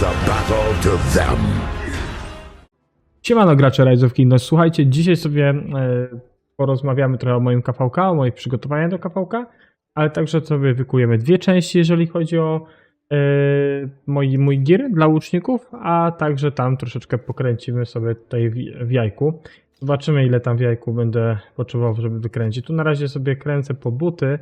the battle to them. Siemano gracze Rise of Kingdoms. Słuchajcie, dzisiaj sobie e, porozmawiamy trochę o moim KVK, o moich przygotowaniach do KVK, ale także sobie wykujemy dwie części, jeżeli chodzi o e, mój, mój gier dla łuczników, a także tam troszeczkę pokręcimy sobie tutaj w, w jajku. Zobaczymy ile tam w jajku będę potrzebował, żeby wykręcić. Tu na razie sobie kręcę po buty,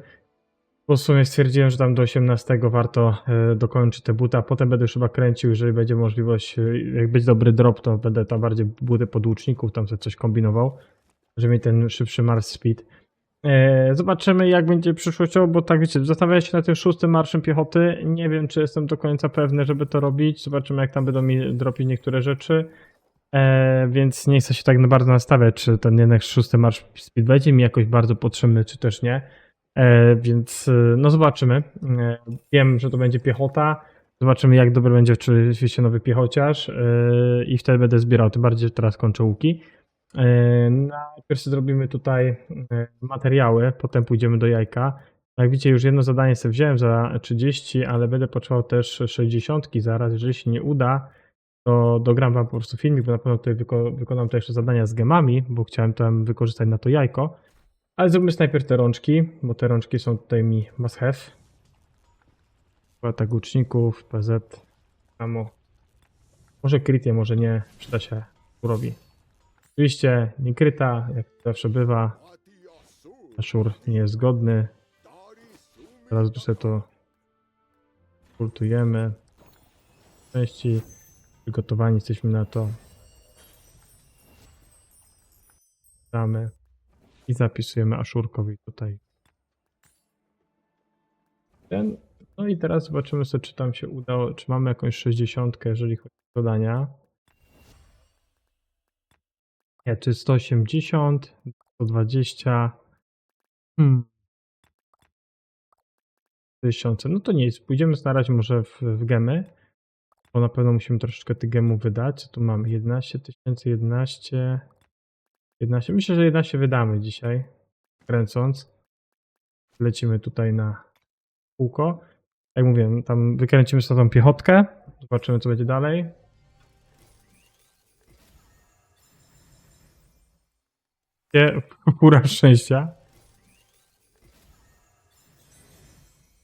w sumie stwierdziłem, że tam do 18 warto e, dokończyć te buty, a potem będę już chyba kręcił, jeżeli będzie możliwość, e, jak być dobry drop, to będę tam bardziej buty podłuczników, tam sobie coś kombinował, żeby mieć ten szybszy Mars Speed. E, zobaczymy jak będzie przyszłościowo, bo tak wiecie, zastanawiałem się nad tym szóstym marszem piechoty, nie wiem czy jestem do końca pewny, żeby to robić, zobaczymy jak tam będą mi dropić niektóre rzeczy. Więc nie chcę się tak bardzo nastawiać, czy ten jednak szósty marsz speed będzie mi jakoś bardzo potrzebny, czy też nie. E, więc e, no zobaczymy. E, wiem, że to będzie piechota. Zobaczymy, jak dobry będzie oczywiście nowy piechociarz i wtedy będę zbierał. Tym bardziej, że teraz kończę łuki. Najpierw zrobimy tutaj materiały, potem pójdziemy do jajka. Jak widzicie, już jedno zadanie sobie wziąłem za 30, ale będę potrzebował też 60 zaraz. Jeżeli się nie uda, to dogram wam po prostu filmik, bo na pewno tutaj wyko- wykonam też zadania z gemami, bo chciałem tam wykorzystać na to jajko. Ale zróbmy najpierw te rączki, bo te rączki są tutaj mi must have. tak łuczników, PZ, samo. Może krytie, może nie, przyda się surowi. Oczywiście nie kryta, jak zawsze bywa. Ashur nie jest zgodny. Teraz sobie to kultujemy. Części przygotowani jesteśmy na to. Damy. I zapisujemy Aszurkowi tutaj. Ten. No i teraz zobaczymy sobie, czy tam się udało, czy mamy jakąś 60, jeżeli chodzi o zadania. Nie, czy 180, 120. Hmm. 1000. No to nic, pójdziemy na razie może w, w gemy, bo na pewno musimy troszeczkę tych gemów wydać. Tu mamy? 11 tysięcy, 11. 11. Myślę, że 11 wydamy dzisiaj, kręcąc. Lecimy tutaj na kółko. Jak mówię, tam wykręcimy sobie tą piechotkę. Zobaczymy, co będzie dalej. Nie, Fura szczęścia.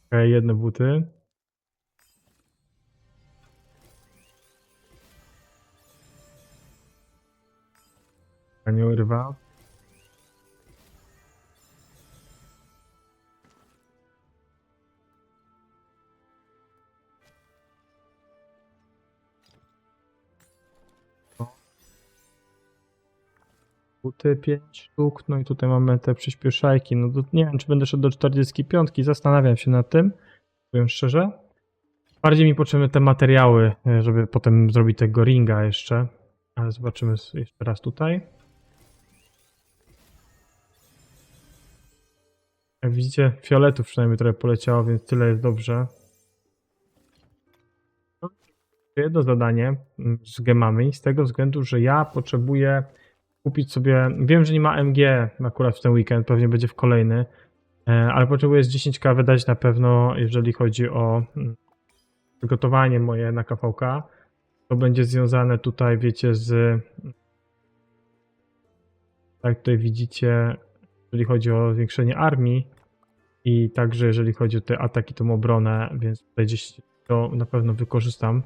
Okej, jedne buty. Anioł rwa. Buty 5 sztuk, no i tutaj mamy te przyspieszajki. No to nie wiem, czy będę szedł do 45, zastanawiam się nad tym, powiem szczerze. Bardziej mi potrzebne te materiały, e, żeby potem zrobić tego ringa jeszcze. Ale zobaczymy jeszcze raz tutaj. Jak widzicie, fioletów przynajmniej trochę poleciało, więc tyle jest dobrze. No, Jedno zadanie mm, z gemami, z tego względu, że ja potrzebuję kupić sobie. Wiem, że nie ma MG akurat w ten weekend, pewnie będzie w kolejny, e, ale potrzebuję z 10k wydać na pewno, jeżeli chodzi o mm, przygotowanie moje na KVK. To będzie związane tutaj, wiecie, z. Tak, tutaj widzicie, jeżeli chodzi o zwiększenie armii i także jeżeli chodzi o te ataki, tą obronę, więc tutaj gdzieś to na pewno wykorzystam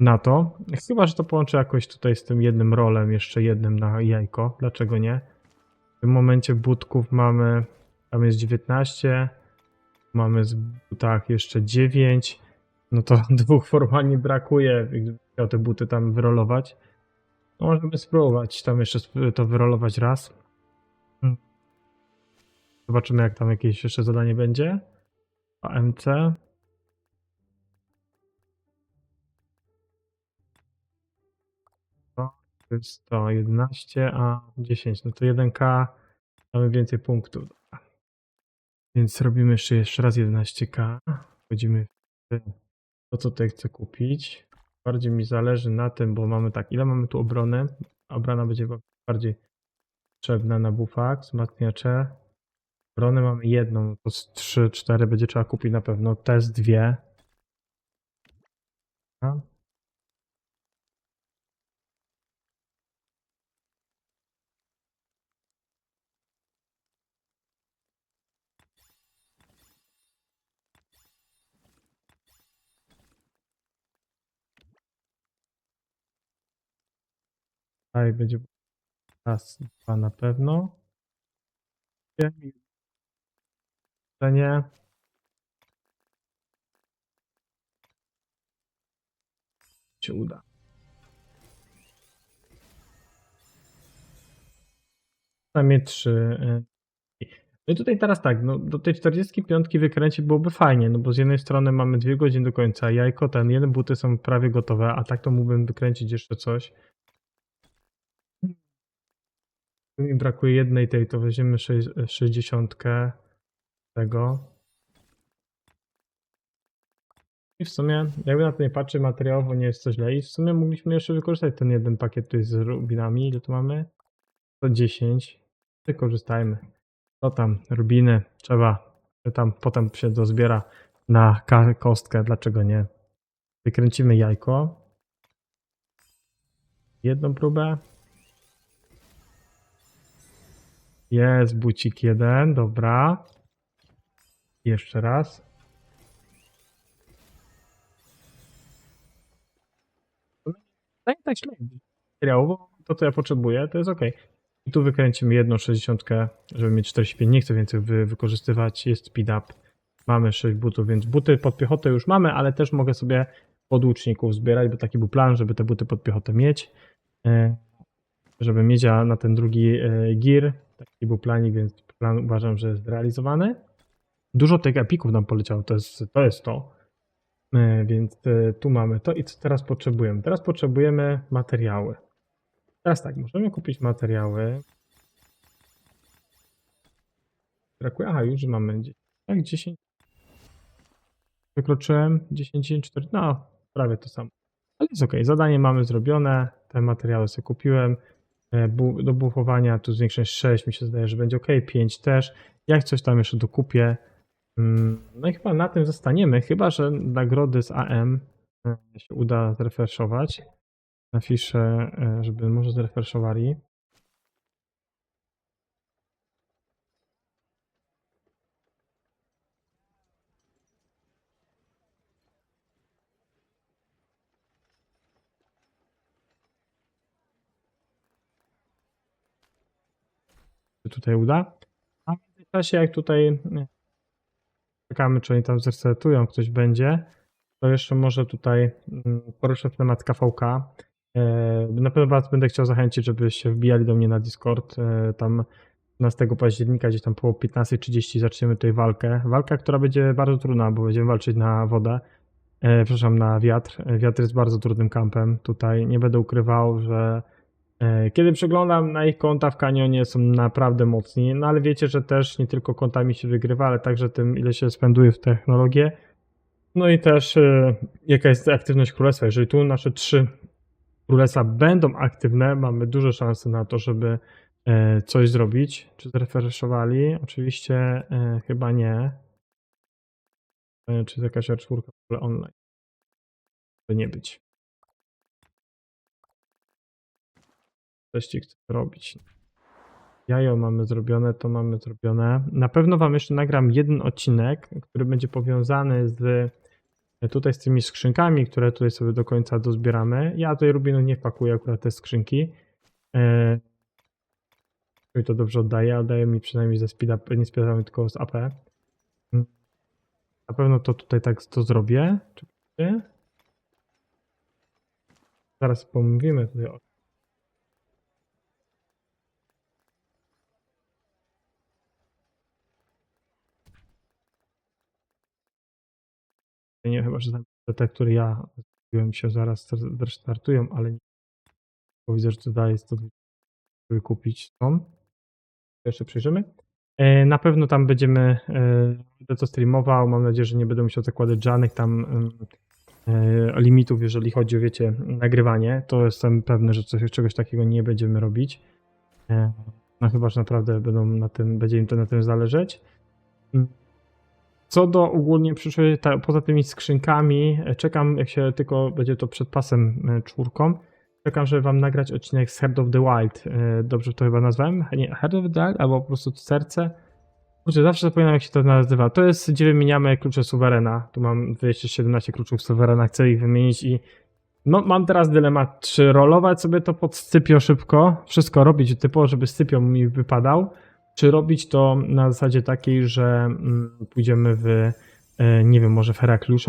na to. Chyba, że to połączę jakoś tutaj z tym jednym rolem, jeszcze jednym na jajko. Dlaczego nie? W tym momencie budków mamy, tam jest 19, mamy z butach jeszcze 9, no to dwóch formalnie brakuje, gdybym chciał te buty tam wyrolować. No możemy spróbować tam jeszcze to wyrolować raz. Zobaczymy jak tam jakieś jeszcze zadanie będzie. AMC. To jest to 11, a 10. No to 1K mamy więcej punktów. Więc robimy jeszcze, jeszcze raz 11K. Wchodzimy w to, co tutaj chcę kupić. Bardziej mi zależy na tym, bo mamy tak, ile mamy tu obrony? Obrona będzie bardziej potrzebna na bufach, wzmacniacze. Bronę mam jedną, to z 3, 4 będzie trzeba kupić na pewno. Test dwie. A? Tutaj będzie raz, dwa na pewno. Nie. Się uda. Przynajmniej trzy. y. No i tutaj teraz tak, no do tej 45 wykręcić byłoby fajnie, no bo z jednej strony mamy dwie godziny do końca, jajko, ten, jeden buty są prawie gotowe, a tak to mógłbym wykręcić jeszcze coś. Mi brakuje jednej tej, to weźmiemy sześć- 60 tego. I w sumie, jakby na to nie patrzy, materiałowo nie jest to źle. I w sumie mogliśmy jeszcze wykorzystać ten jeden pakiet tu z rubinami. Ile tu mamy? 110. Wykorzystajmy. To tam, rubiny, trzeba. Tam potem się dozbiera na kostkę, dlaczego nie? Wykręcimy jajko. Jedną próbę. Jest bucik jeden, dobra. Jeszcze raz. No tak źle. To, co ja potrzebuję, to jest ok. I tu wykręcimy jedną 60, żeby mieć 45. Nie chcę więcej wy, wykorzystywać. Jest speed up. Mamy 6 butów, więc buty pod piechotę już mamy, ale też mogę sobie pod łuczników zbierać, bo taki był plan, żeby te buty pod piechotę mieć. E, Żeby mieć na ten drugi e, gear. Taki był planik, więc plan uważam, że jest zrealizowany. Dużo tych epików nam poleciało, to jest to. Jest to. E, Więc e, tu mamy to i co teraz potrzebujemy? Teraz potrzebujemy materiały. Teraz tak, możemy kupić materiały. Brakuje, aha, już mamy 10. Tak, 10. Wykroczyłem 10, 10, 4, no prawie to samo. Ale jest ok, zadanie mamy zrobione, te materiały sobie kupiłem. E, Do bufowania tu zwiększyłem 6, mi się zdaje, że będzie ok, 5 też. Jak coś tam jeszcze dokupię. Mm, No i chyba na tym zostaniemy, chyba że nagrody z AM e, się uda zrefreshować. Napiszę, e, żeby może zrefreshowali. Tutaj uda? A w międzyczasie jak tutaj e, czekamy, czy oni tam zresetują, ktoś będzie, to jeszcze może tutaj mm, poruszę temat KVK. E, Na pewno Was będę chciał zachęcić, żebyście wbijali do mnie na Discord. E, Tam 15 października, gdzieś tam po 15.30 zaczniemy tutaj walkę. Walka, która będzie bardzo trudna, bo będziemy walczyć na wodę. E, przepraszam, na wiatr. Wiatr jest bardzo trudnym kampem. Tutaj nie będę ukrywał, że kiedy przeglądam na ich konta w kanionie są naprawdę mocni, no ale wiecie, że też nie tylko kontami się wygrywa, ale także tym, ile się spęduje w technologię. No i też e, jaka jest aktywność królestwa. Jeżeli tu nasze trzy królestwa będą aktywne, mamy duże szanse na to, żeby e, coś zrobić. Czy zrefreshowali? Oczywiście e, chyba nie. E, Czy jest jakaś R4 w ogóle online? Może nie być. Chce robić. Jajo mamy zrobione, to mamy zrobione. Na pewno wam jeszcze nagram jeden odcinek, który będzie powiązany z tutaj z tymi skrzynkami, które tutaj sobie do końca dozbieramy. Ja tutaj rubinu nie wpakuję akurat te skrzynki. E, I to dobrze oddaje, oddaje mi przynajmniej ze speed up, nie speedami, tylko z AP. Na pewno to tutaj tak to zrobię. Zaraz pomówimy tutaj o Nie, chyba, że te, które ja zrobiłem się zaraz zrestartują, ale nie. Bo widzę, że dalej jest to wykupić są. Jeszcze przejrzymy. E, Na pewno tam będziemy e, będę to streamował. Mam nadzieję, że nie będę musiał zakładać żadnych tam e, limitów, jeżeli chodzi o, wiecie, nagrywanie. To jestem pewny, że coś, czegoś takiego nie będziemy robić. No chyba, że naprawdę będą na tym, będzie im to na tym zależeć. Co do ogólnie przyszłej, ta, poza tymi skrzynkami, e, czekam, jak się tylko będzie to przed pasem e, czwórką, czekam, żeby wam nagrać odcinek z Heart of the Wild. E, Dobrze to chyba nazwałem? Nie, Heart of the Wild, albo po prostu serce. Kurczę, zawsze zapominam, jak się to nazywa. To jest, gdzie wymieniamy klucze suwerena. Tu mam 217 kluczów suwerena, chcę ich wymienić i No, mam teraz dylemat, czy rolować sobie to pod Scypio szybko, wszystko robić typowo, żeby Scypio mi wypadał, czy robić to na zasadzie takiej, że mm, pójdziemy w, e, nie wiem, może w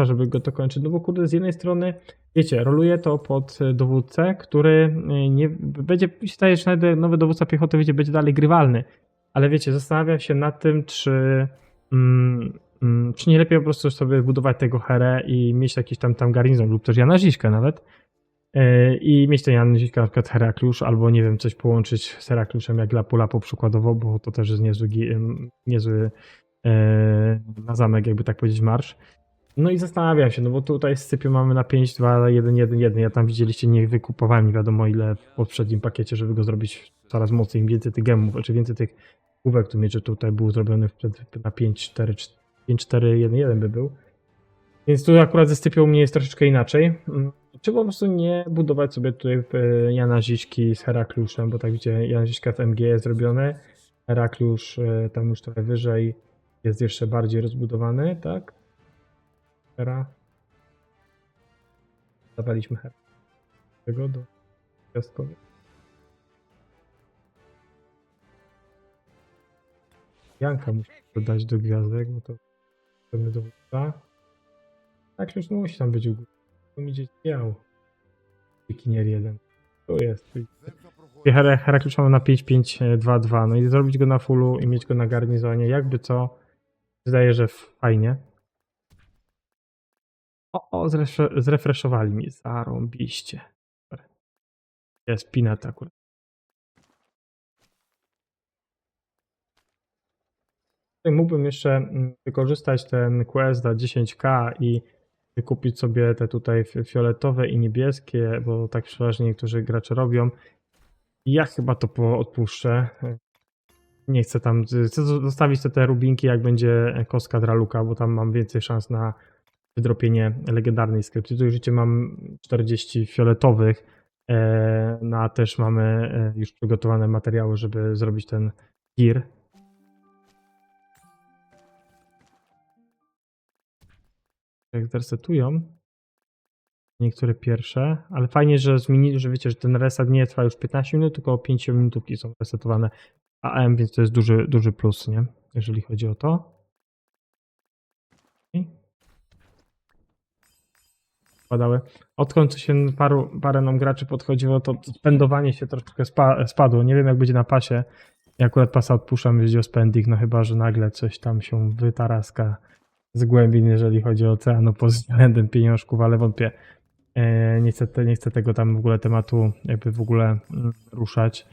żeby go to kończyć. No bo kurde, z jednej strony, wiecie, roluję to pod dowódcę, który e, nie będzie, mi się nawet nowy dowódca piechoty będzie, będzie dalej grywalny. Ale wiecie, zastanawiam się nad tym, czy, mm, mm, czy nie lepiej po prostu sobie budować tego herę i mieć jakiś tam, tam garnizon lub też Jana nawet. Yy, I mieć ten Jan Ziśka na przykład Herakliusz, albo nie wiem, coś połączyć z Herakliuszem jak Lapu Lapu przykładowo, bo to też jest niezły, niezły yy, na zamek, jakby tak powiedzieć, marsz. No i zastanawiam się, no bo tutaj z Cypiu mamy na 5, 2, 1, 1, 1. Ja tam widzieliście, nie wykupowałem nie wiadomo ile w poprzednim pakiecie, żeby go zrobić coraz mocniej, im więcej tych gemów, czy więcej tych główek tu mieć, że tutaj był zrobiony na 5, 4, 5, 4, 1, 1 by był. Więc tu akurat ze Stypią u mnie jest troszeczkę inaczej. Czy po prostu nie budować sobie tutaj e, Jana Ziśki z Herakliuszem, bo tak widzicie, Jan Ziśka w MG jest zrobiony, Herakliusz e, tam już trochę wyżej jest jeszcze bardziej rozbudowany, tak? Hera. Dawaliśmy Hera. Tego do gwiazdkowej. Janka musi dodać do gwiazdek, bo to pewny dowódca. Tak już musi tam być u góry. Gdzieś biał. Bikinier 1. Tu jest. tu jest. Her- Herakliusza mam na 5-5-2-2. No i zrobić go na fullu i mieć go na garnizonie. Jakby co. Zdaje, że fajnie. O, o zrefre- zrefreshowali mi. Zarąbiście. Jest pinat akurat. Mógłbym jeszcze mm, wykorzystać ten quest za 10k i wykupić sobie te tutaj fi- fioletowe i niebieskie, bo tak przeważnie niektórzy gracze robią. Ja chyba to odpuszczę. Nie chcę tam, chcę zostawić te, te rubinki jak będzie kostka Draluka, bo tam mam więcej szans na wydropienie legendarnej skrypty. Życie mam 40 fioletowych, e, no też mamy e, już przygotowane materiały, żeby zrobić ten gear. Jak zresetują niektóre pierwsze, ale fajnie, że zmienili, że wiecie, że ten reset nie trwa już 15 minut, tylko 5 minutówki są resetowane AM, więc to jest duży, duży plus, nie? Jeżeli chodzi o to. Padały. Odkąd się paru, parę nam graczy podchodziło, to spędowanie się troszeczkę spa, spadło. Nie wiem, jak będzie na pasie. Ja akurat pasa odpuszczam, jeśli o spending, no chyba, że nagle coś tam się wytaraska z głębin, jeżeli chodzi o oceanu pod względem pieniążków, ale wątpię. E, nie, chcę, nie chcę tego tam w ogóle tematu jakby w ogóle mm, ruszać.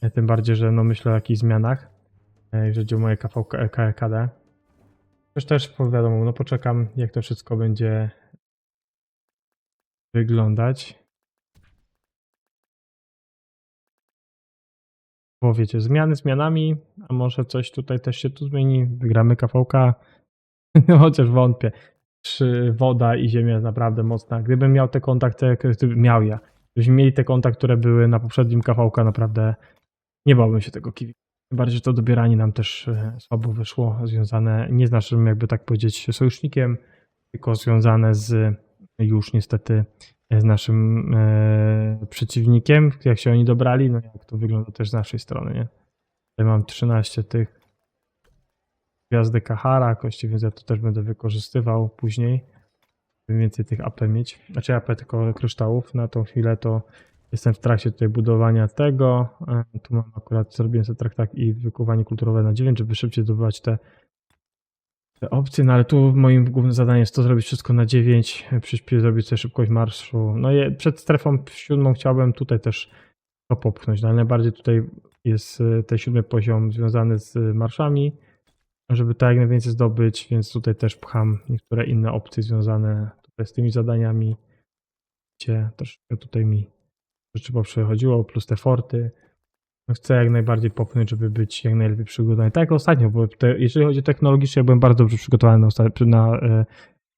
E, tym bardziej, że no myślę o jakichś zmianach, e, jeżeli chodzi o moje KKD. Też też wiadomo, no poczekam jak to wszystko będzie wyglądać. Bo wiecie, zmiany zmianami, a może coś tutaj też się tu zmieni. Wygramy no, Chociaż wątpię. Czy woda i ziemia jest naprawdę mocna. Gdybym miał te kontakty, gdybym miał ja, gdybyśmy mieli te kontakty, które były na poprzednim kawałku, naprawdę nie bałbym się tego kiwi. Bardziej, to dobieranie nam też e, słabo wyszło, związane nie z naszym, jakby tak powiedzieć, sojusznikiem, tylko związane z już niestety e, z naszym e, przeciwnikiem, jak się oni dobrali, no jak to wygląda też z naszej strony, nie? Tutaj mam 13 tych gwiazdę Kahara kości, więc ja to też będę wykorzystywał później. Żeby więcej tych AP mieć. Znaczy AP tylko kryształów. Na tą chwilę to jestem w trakcie tutaj budowania tego. E, Tu mam akurat, zrobiłem sobie traktat i wykuwanie kulturowe na 9, żeby szybciej zdobywać te, te opcje. No ale tu moim głównym zadaniem jest to zrobić wszystko na 9, przyspieszyć, zrobić sobie szybkość marszu. No i przed strefą siódmą chciałbym tutaj też to popchnąć, no ale najbardziej tutaj jest e, ten siódmy poziom związany z marszami żeby tak jak najwięcej zdobyć, więc tutaj też pcham niektóre inne opcje związane z tymi zadaniami, gdzie troszeczkę tutaj mi rzeczy poprzechodziło, plus te forty. No chcę jak najbardziej popchnąć, żeby być jak najlepiej przygotowany. Tak jak ostatnio, bo te, jeżeli chodzi o technologicznie, ja byłem bardzo dobrze przygotowany na, na e,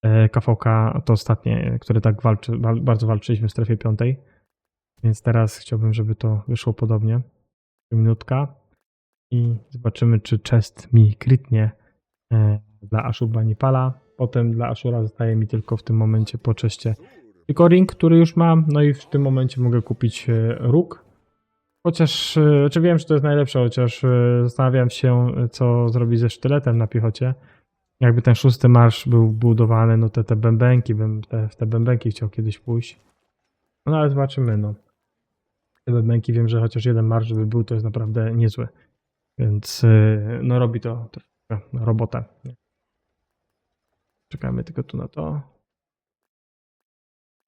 e, KVK, to ostatnie, które tak walczy, wal, bardzo walczyliśmy w strefie piątej. Więc teraz chciałbym, żeby to wyszło podobnie. Minutka i zobaczymy, czy chest mi krytnie e, dla Ashurbanipala. Potem dla Ashura zostaje mi tylko w tym momencie po czeście tylko ring, który już mam, no i w tym momencie mogę kupić e, róg. Chociaż, e, czy wiem, że to jest najlepsze, chociaż zastanawiam się, co zrobić ze sztyletem na piechocie. Jakby ten szósty marsz był budowany, no te, te bębenki, bym te, w te bębenki chciał kiedyś pójść. No ale zobaczymy, no. Te bębenki wiem, że chociaż jeden marsz by był, to jest naprawdę niezły. Więc e, no robi to, to robotę. Czekamy tylko tu na to.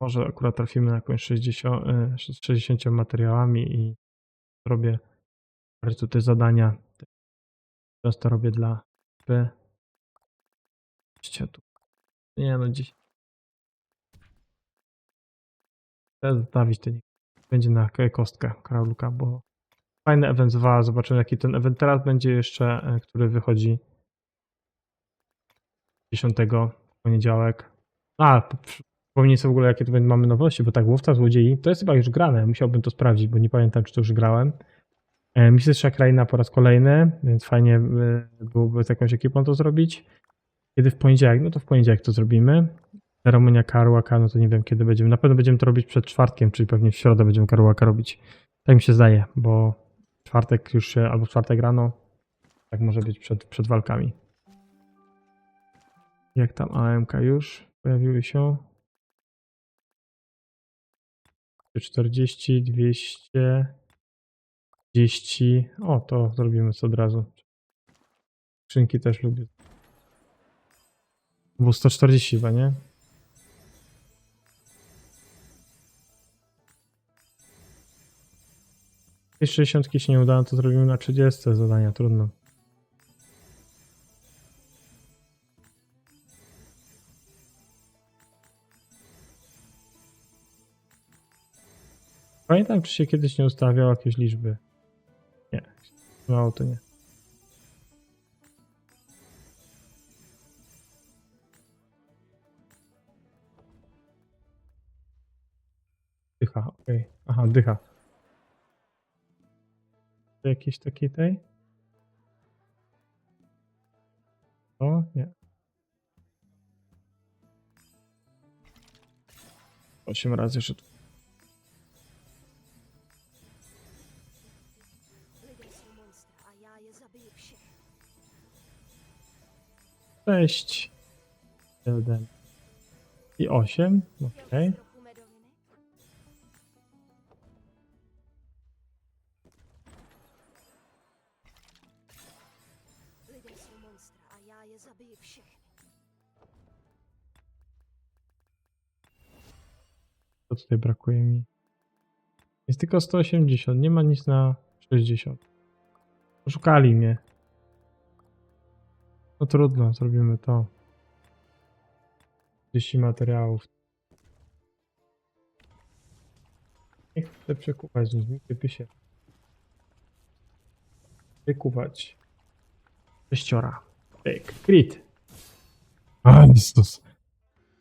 Może akurat trafimy na jakąś 60, e, 60 materiałami i robię tutaj zadania. Często robię dla P. Nie no, dziś. Chcę zostawić ten. Będzie na kostkę Krauluka, bo fajny event zwa. Zobaczymy jaki ten event teraz będzie jeszcze, e, który wychodzi 10 w poniedziałek. A, Przypomnij sobie w ogóle, jakie tu mamy nowości, bo tak, Łowca Złodziei, to jest chyba już grane, musiałbym to sprawdzić, bo nie pamiętam, czy to już grałem. E, Mistrza Kraina po raz kolejny, więc fajnie e, byłoby z jakąś ekipą to zrobić. Kiedy w poniedziałek? No to w poniedziałek to zrobimy. Ceremonia Karuaka, no to nie wiem kiedy będziemy. Na pewno będziemy to robić przed czwartkiem, czyli pewnie w środę będziemy Karuaka robić. Tak mi się zdaje, bo czwartek już się, albo czwartek rano, tak może być przed, przed walkami. Jak tam AMK już pojawiły się? 40, 200, 30. O, to zrobimy co od razu. Skrzynki też lubię. Było 140 chyba, nie? Jeśli 60 się nie uda, no to zrobimy na 30 zadania, trudno. Pamiętam, czy się kiedyś nie ustawiał jakieś liczby. Nie, mało to nie. Dycha, okej. Aha, dycha. To Jakieś takiej tej? O, nie. Osiem razy všechny. Sześć. Jeden. I osiem. Okej. Trochu tutaj brakuje mi? Jest tylko 180, nie ma nic na 60. Szukali mnie. No trudno, zrobimy to. 30 materiałów. Nie chcę przekuwać, nie chcę się. Wykuwać. Sześciora. Pyk. Crit. A, Jezus.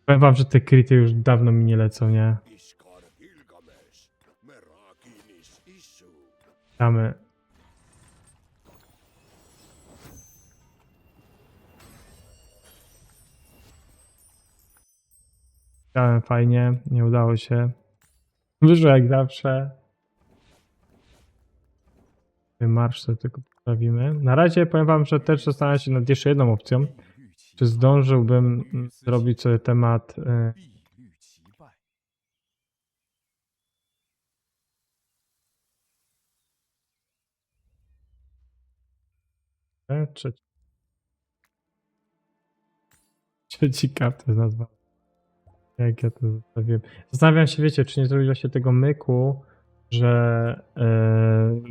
Powiem wam, że te kryty już dawno mi nie lecą, nie? Damy. Dałem fajnie, nie udało się. Wyszło jak zawsze. Marsz sobie tylko poprawimy. Na razie powiem wam, że też zastanawiam się nad jeszcze jedną opcją. Czy zdążyłbym zrobić sobie temat Trzeci. Trzeci kap to jest nazwa. Jak ja to zostawiłem. Zastanawiam się, wiecie, czy nie zrobić właśnie tego myku, że e,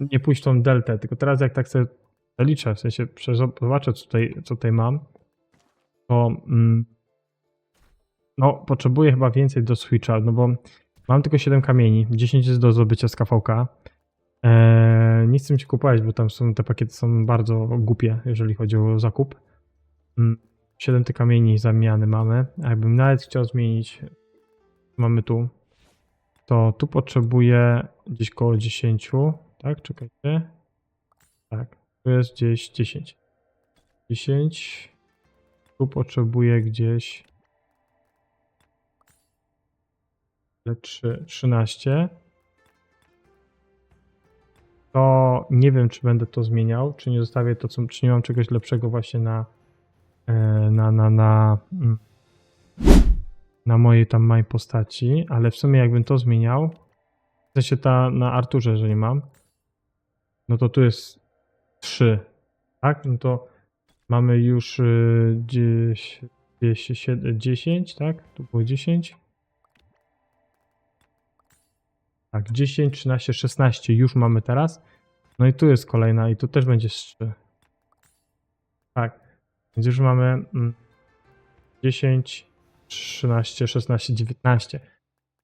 nie pójść tą deltę. Tylko teraz jak tak sobie zaliczę, w sensie zobaczę, co tutaj, co tutaj mam, to mm, no, potrzebuję chyba więcej do Switcha, no bo mam tylko 7 kamieni, 10 jest do zdobycia z KVK. Eee, nie chcę mi się kupować, bo tam są te pakiety są bardzo głupie, jeżeli chodzi o zakup. Mm, 7 tych kamieni zamiany mamy. A jakbym nawet chciał zmienić, mamy tu, to tu potrzebuję gdzieś koło 10, tak? Czekajcie. Tak, tu jest gdzieś 10. 10. Tu potrzebuję gdzieś 3, 13. To nie wiem, czy będę to zmieniał, czy nie zostawię to, co, czy nie mam czegoś lepszego właśnie na e, na, na, na, mm, na mojej tam mojej postaci, ale w sumie jakbym to zmieniał, w sensie ta na Arturze, że nie mam, no to tu jest 3, tak? No to mamy już y, gdzieś, gdzieś sied- 10, tak? Tu było 10. Tak, 10, 13, 16 już mamy teraz. No i tu jest kolejna i tu też będzie z 3. Tak. Więc już mamy mm, 10, 13, 16, 19.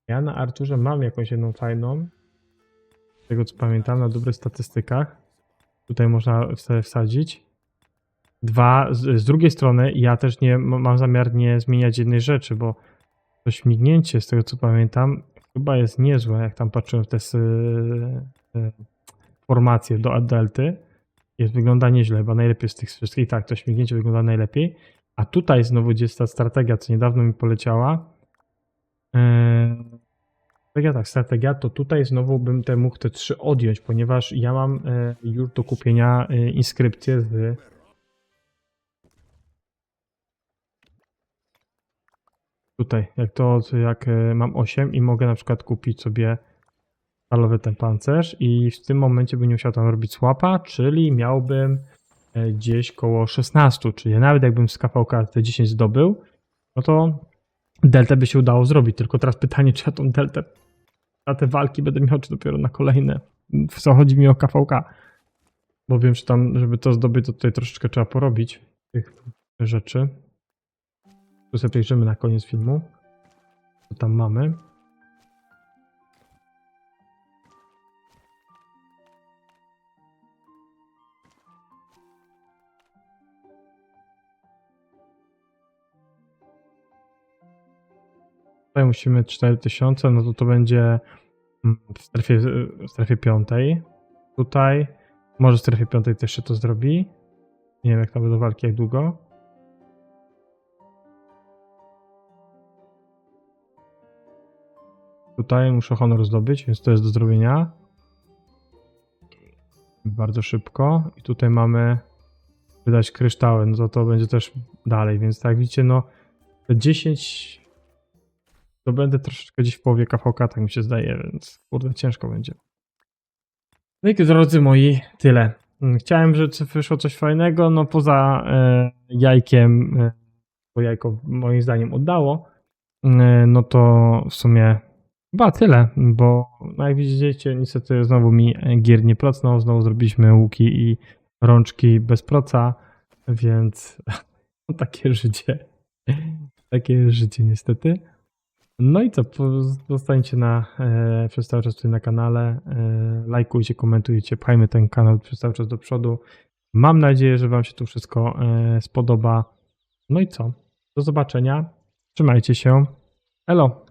Ja na Arturze mam jakąś jedną fajną. Z tego co pamiętam, na dobrych statystykach. Tutaj można sobie wsadzić. Dwa, z, z drugiej strony ja też nie mam zamiar nie zmieniać jednej rzeczy, bo to śmignięcie, z tego co pamiętam, chyba jest niezłe, jak tam patrzyłem w te s- y, formacje do delty. Jest, wygląda nieźle, chyba najlepiej z tych wszystkich. Tak, to śmignięcie wygląda najlepiej. A tutaj znowu gdzie jest ta strategia, co niedawno mi poleciała. Eee, strategia, tak, strategia, to tutaj znowu bym te mógł te trzy odjąć, ponieważ ja mam e, już do kupienia e, inskrypcję z tutaj, jak to, jak e, mam 8 i mogę na przykład kupić sobie stalowy ten pancerz i w tym momencie bym nie musiał tam robić swapa, czyli miałbym e, gdzieś koło 16, czyli nawet jakbym z KVK te 10 zdobył, no to deltę by się udało zrobić, tylko teraz pytanie, czy ja tą deltę na te walki będę miał, czy dopiero na kolejne. W co chodzi mi o KVK, bo wiem, że tam, żeby to zdobyć, to tutaj troszeczkę trzeba porobić tych rzeczy. Tu sobie przejrzymy na koniec filmu, co tam mamy. Tutaj musimy 4000, no to to będzie mm, w strefie, w strefie piątej. Tutaj, może w strefie piątej też się to zrobi. Nie wiem jak tam będą walki, jak długo. Tutaj muszę honor zdobyć, więc to jest do zrobienia. Bardzo szybko. I tutaj mamy wydać kryształy, no to to będzie też dalej, więc tak widzicie, no te 10 to będę troszeczkę gdzieś w połowie KVK, tak mi się zdaje, więc kurde, ciężko będzie. No i drodzy moi, tyle. Mm, Chciałem, żeby wyszło coś fajnego, no poza e, jajkiem, e, bo jajko moim zdaniem oddało, e, no to w sumie chyba tyle, bo jak widzicie, niestety znowu mi gier nie procnął, znowu zrobiliśmy łuki i rączki bez proca, więc no, takie życie. Takie życie niestety. No i co, zostańcie na, e, przez cały czas tutaj na kanale, e, lajkujcie, komentujcie, pchajmy ten kanał przez cały czas do przodu. Mam nadzieję, że Wam się tu wszystko e, spodoba. No i co, do zobaczenia, trzymajcie się, elo!